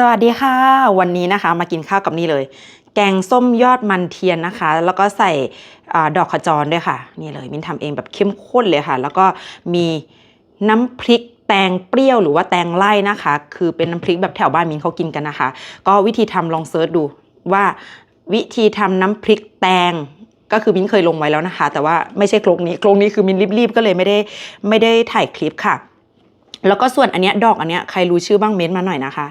สวัสดีค่ะ วันนี้นะคะมากินข้าวกับนี่เลย แกงส้มยอดมันเทียนนะคะ แล้วก็ใส่อดอกขจรด้วยค่ะ นี่เลยมินทำเองแบบเข้มข้นเลยค่ะ แล้วก็มีน้ำพริกแตงเปรี้ยวหรือว่าแตงไล่นะคะ คือเป็นน้ำพริกแบบแถวบ้านมินเขากินกันนะคะ ก็วิธีทำลองเซิร์ชดูว่าวิธีทำน้ำพริกแตงก็คือมินเคยลงไว้แล้วนะคะ แต่ว่าไม่ใช่โครงนี้โครงนี้คือมินรีบๆก็เลยไม่ได้ไม่ได้ถ่ายคลิปค่ะ แล้วก็ส่วนอันเนี้ยดอกอันเนี้ยใครรู้ชื่อบ้างเม้นมาหน่อยนะคะ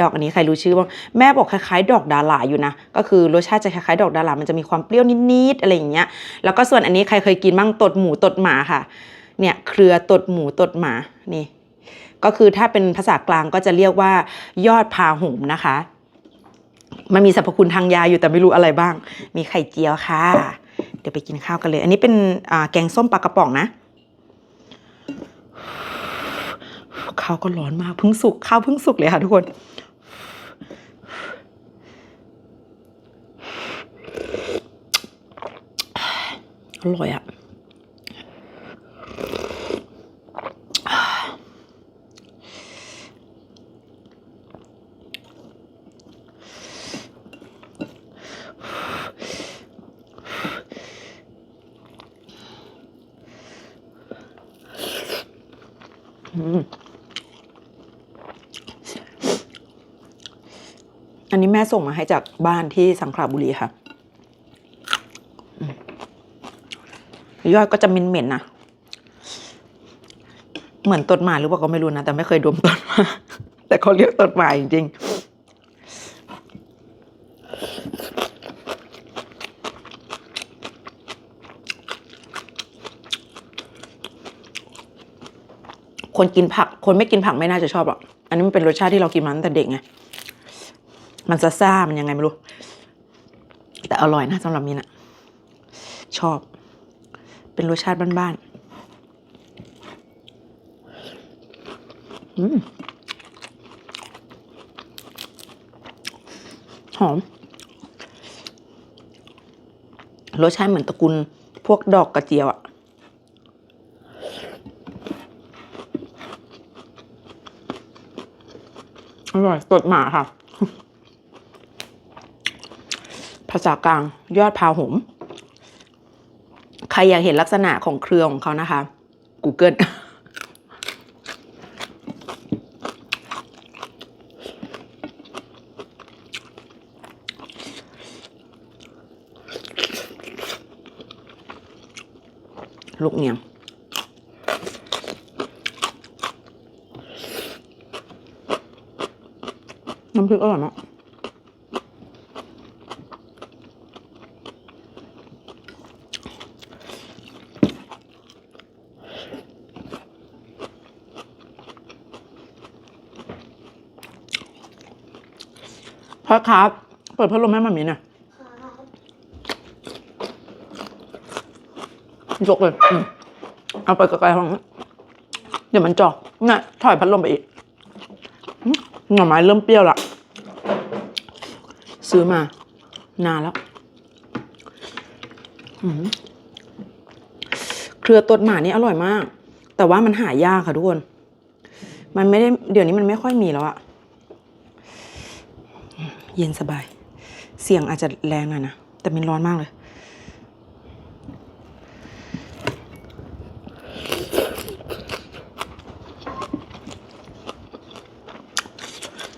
ดอกอันนี้ใครรู้ชื่อบ้างแม่บอกคล้ายๆ ดอกดาหลาอยู่นะก็คือรสชาติจะคล้ายๆ ดอกดาหลามันจะมีความเปรี้ยวนิดๆอะไรอย่างเงี้ยแล้วก็ส่วนอันนี้ใครเคยกินบ้างตดหมูตดหมาค่ะ เนี่ยเครือตดหมูตดหมานี่ ก็คือถ้าเป็นภาษากลางก็จะเรียกว่ายอดพาโหมนะคะ มันมีสรรพคุณทางยาอยู่แต่ไม่รู้อะไรบ้าง มีไข่เจียวค่ะ เดี๋ยวไปกินข้าวกันเลย อันนี้เป็นแกงส้มปลากระป๋องนะ ข้าวก็ร้อนมากเพิ่งสุกข้าวเพิ่งสุกเลยค่ะทุกคน อร่อยอะอันนี้แม่ส่งมาให้จากบ้านที่สังขละบุรีค่ะ ยอดก็จะเหม็นๆนะเหมือนต้นหมาหรือเปล่าก็ไม่รู้นะแต่ไม่เคยดมต้นหมาแต่เขาเรียกต้นหมาจริงๆคนกินผัก คนไม่กินผักไม่น่าจะชอบหรอกอันนี้มันเป็นรสชาติที่เรากินมาตั้งแต่เด็กไง มันซาซ่ามันยังไงไม่รู้ แต่อร่อยนะสำหรับมินอะชอบ เป็นรสชาติบ้านๆอืมหอม รสชาติเหมือนตระกูลพวกดอกกระเจียวอะอร่อยสดหมาค่ะ ภาษากลางยอดพาหม ใครอยากเห็นลักษณะของเครือของเขานะคะ Google ลูกเนียงน้ำพริกอร่อยมาก พ่อครับ เปิดพัดลมให้มามีหน่อยยกเลยอเอาไปไกลๆห้องเดี๋ยวมันจ่อน่ะถอยพัดลมไปอีกหน่อไม้เริ่มเปรี้ยวละซื้อมา นานแล้วเครือตดหมานี่อร่อยมาก แต่ว่ามันหายากค่ะทุกคน มันไม่ได้ เดี๋ยวนี้มันไม่ค่อยมีแล้วอะ เย็นสบาย เสียงอาจจะแรงหน่อยนะ แต่มันร้อนมากเลย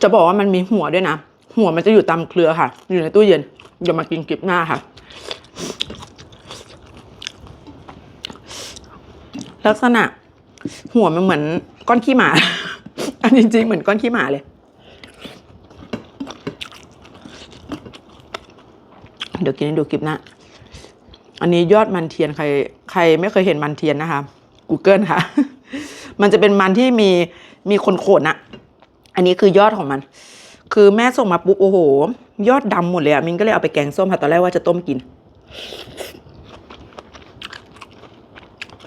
จะบอกว่ามันมีหัวด้วยนะ หัวมันจะอยู่ตามเครือค่ะ อยู่ในตู้เย็น เดี๋ยวมากินกลิปหน้าค่ะ ลักษณะ หัวมันเหมือนก้อนขี้หมา อันจริงๆเหมือนก้อนขี้หมาเลย เดี๋ยวกินให้ดูคลิปหนะอันนี้ยอดมันเทียนใคร ใครไม่เคยเห็นมันเทียนนะคะ Google ค่ะ มันจะเป็นมันที่มีมีคนโขนอะอันนี้คือยอดของมัน คือแม่ส่งมาปุ๊บโอ้โห ยอดดำหมดเลยอะมินก็เลยเอาไปแกงส้มค่ะตอนแรกว่าจะต้มกิน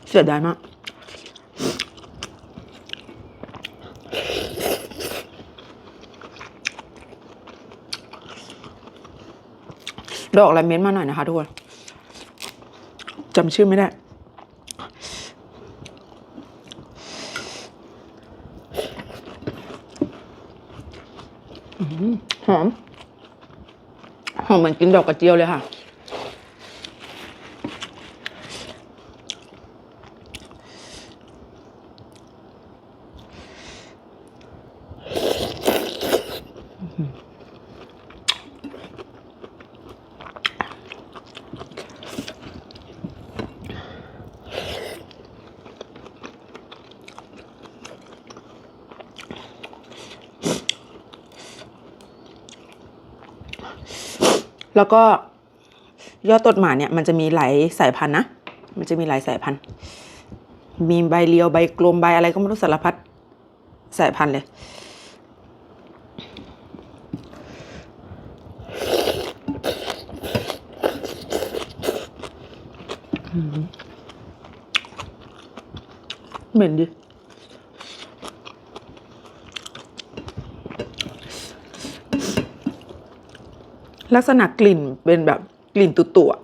เสียดายมาก ดอกอะไรเม้นมาหน่อยนะคะทุกคนจำชื่อไม่ได้หอม หอมเหมือนกินดอกกระเจียวเลยค่ะ แล้วก็ยอดตดหมาเนี่ยมันจะมีหลายสายพันธุ์นะ มันจะมีหลายสายพันธุ์ มีใบเรียวใบกลมใบอะไรก็ไม่รู้สารพัดสายพันธุ์เลย เหม็นดิ ลักษณะกลิ่นเป็นแบบกลิ่นตุ่ๆอะ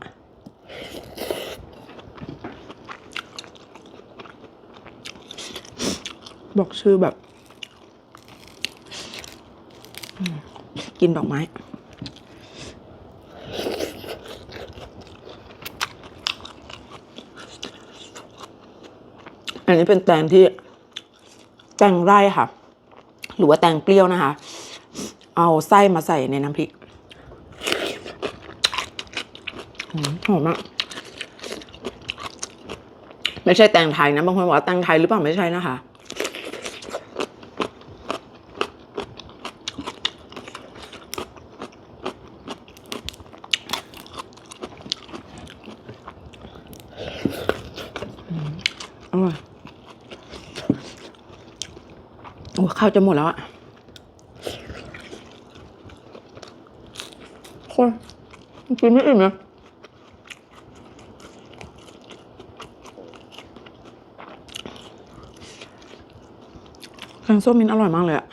บอกชื่อแบบ กินดอกไม้ อันนี้เป็นแตงที่ แตงไร่ค่ะ หรือว่าแตงเปรี้ยวนะคะ เอาไส้มาใส่ในน้ำพริก อืม หอมอะไม่ใช่แตงไทยนะบางคนบอกว่าแตงไทยหรือเปล่าไม่ใช่นะคะอือร่อยโอ้ข้าวจะหมดแล้วอะคนกินไม่อิ่มนะแงส้มมินอร่อยมากเลยอะ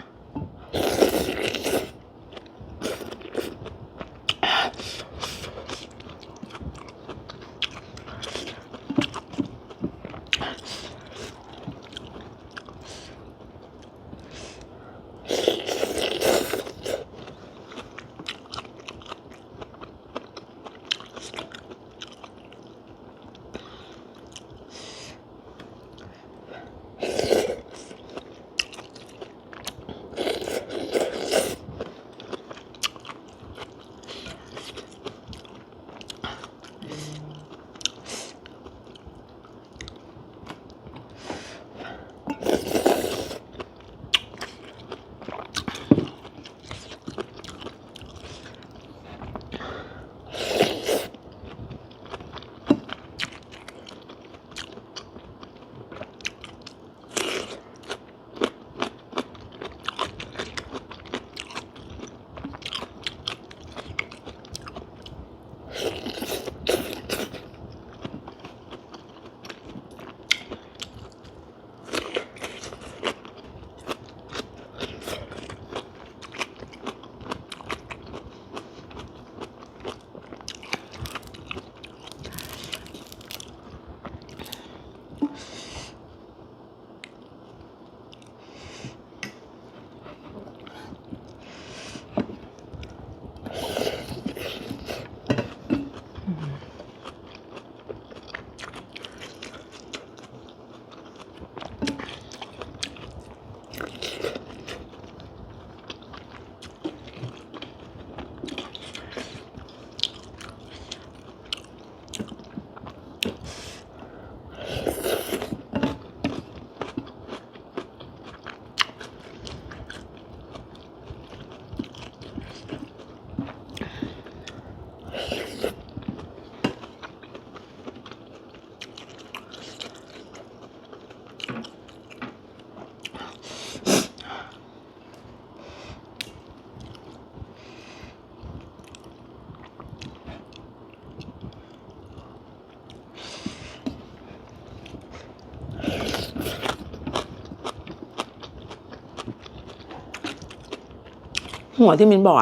หัวที่มินบอก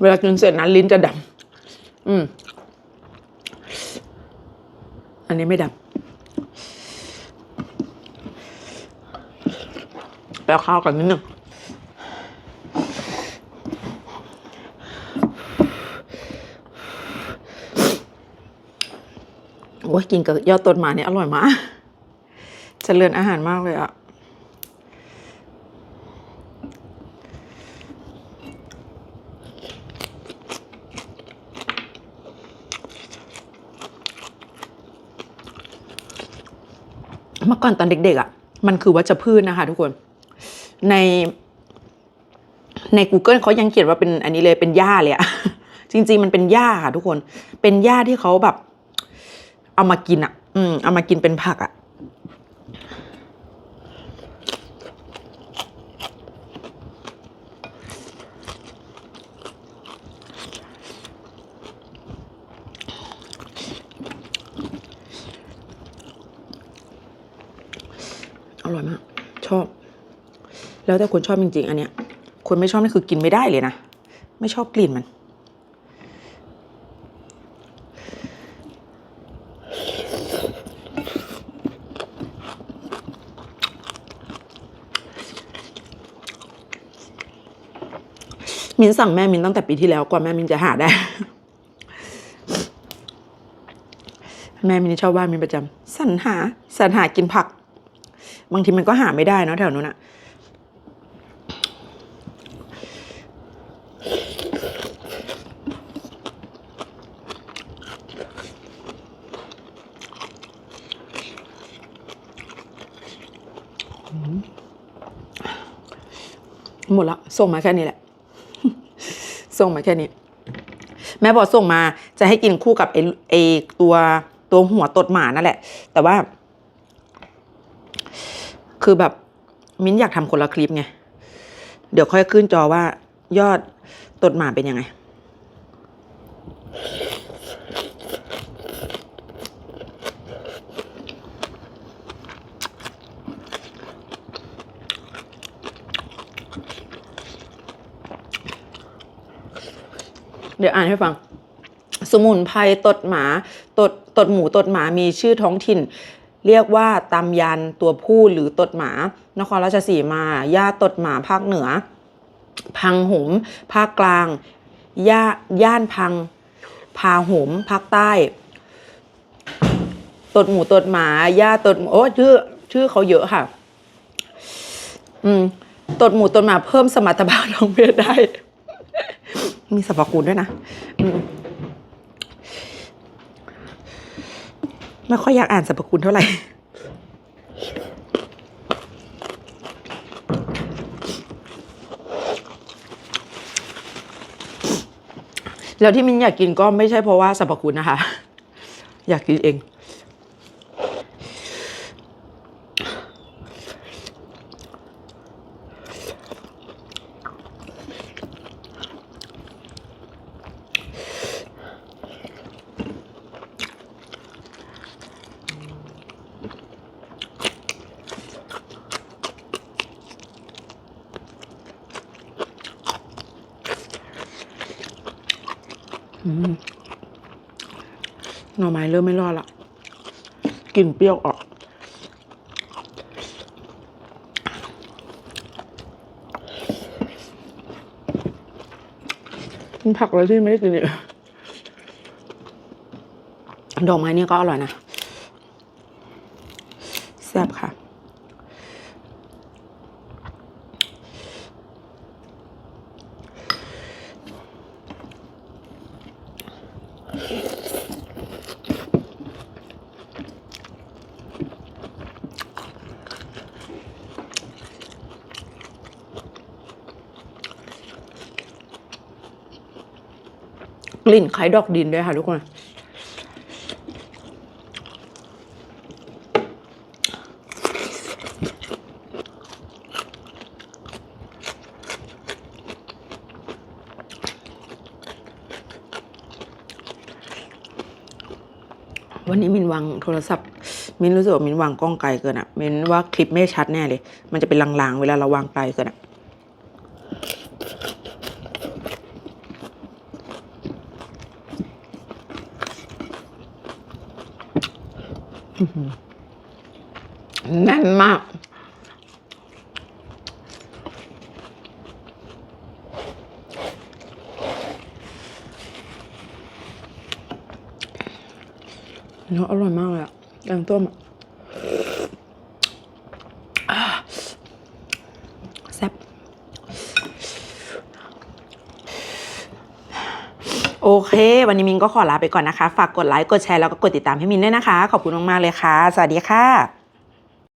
เวลากินเสร็จนั้นลิ้นจะดำอืม อันนี้ไม่ดำแล้วข้าวกันนิดหนึ่งโอ้ยกินกับยอดต้นมาเนี่ยอร่อยมากเจริญอาหารมากเลยอะ ก่อนตอนเด็กๆอะมันคือวัชพืชนะคะ ทุกคน ในใน Google เขายังเขียนว่าเป็นอันนี้เลยเป็นหญ้าเลยอะจริง ๆ มันเป็นหญ้าค่ะทุกคน เป็นหญ้าที่เขาแบบ เอามากินอะอืมเอามากินเป็นผักอะอร่อยมาก ชอบ แล้วแต่คนชอบจริงๆ อันเนี้ย คนไม่ชอบนี่คือกินไม่ได้เลยนะ ไม่ชอบกลิ่นมัน มินสั่งแม่มินตั้งแต่ปีที่แล้วกว่าแม่มินจะหาได้ แม่มินชอบว่ามินประจำสรรหาสรรหากินผัก บางทีมันก็หาไม่ได้เนอะแถวนู้นอะ หมดละส่งมาแค่นี้แหละ ส่งมาแค่นี้ แม่บอกส่งมาจะให้กินคู่กับไอ้ไอ้ตัวตัวหัวตดหมานั่นแหละ แต่ว่า คือแบบมิ้นอยากทำคนละคลิปไง เดี๋ยวค่อยขึ้นจอว่ายอดตดหมาเป็นยังไง เดี๋ยวอ่านให้ฟัง สมุนไพรตดหมาตดตดหมูตดหมามีชื่อท้องถิ่น เรียกว่าตำยันตัวผู้หรือตดหมา นครราชสีมาย่าตดหมาภาคเหนือ พังหมภาคกลางย่าย่านพังพาหมภาคใต้ตดหมูตดหมาย่าตดโอ้ชื่อชื่อเขาเยอะค่ะ อืมตดหมูตดหมาเพิ่มสมรรถภาพทางเพศได้ มีสรรพคุณด้วยนะมไม่ค่อยอยากอ่านสรรพคุณเท่าไหร่แล้วที่มินอยากกินก็ไม่ใช่เพราะว่าสรรพคุณนะคะ อยากกินเอง หน่อไม้เริ่มไม่รอดละกลิ่นเปรี้ยวออกกินผักอะไรที่ไม่ได้กินเลยดอกไม้เนี่ยก็อร่อยนะ แซ่บค่ะ ก ลิ่นคล้ายดอกดินด้วยค่ะทุกคน วันนี้มินวางโทรศัพท์ มินรู้สึกว่ามินวางกล้องไกลเกินอะมินว่าคลิปไม่ชัดแน่เลย มันจะเป็นลางๆ เวลาเราวางไกลเกินอะแน่นมาก อ เนื้ออร่อยมากเลยอะแกงต้มอะอ่าแซ่บโอเค วันนี้มินก็ขอลาไปก่อนนะคะ ฝากกดไลค์ กดแชร์ แล้วก็กดติดตามให้มินด้วยนะคะ ขอบคุณมาก ๆ เลยค่ะ สวัสดีค่ะ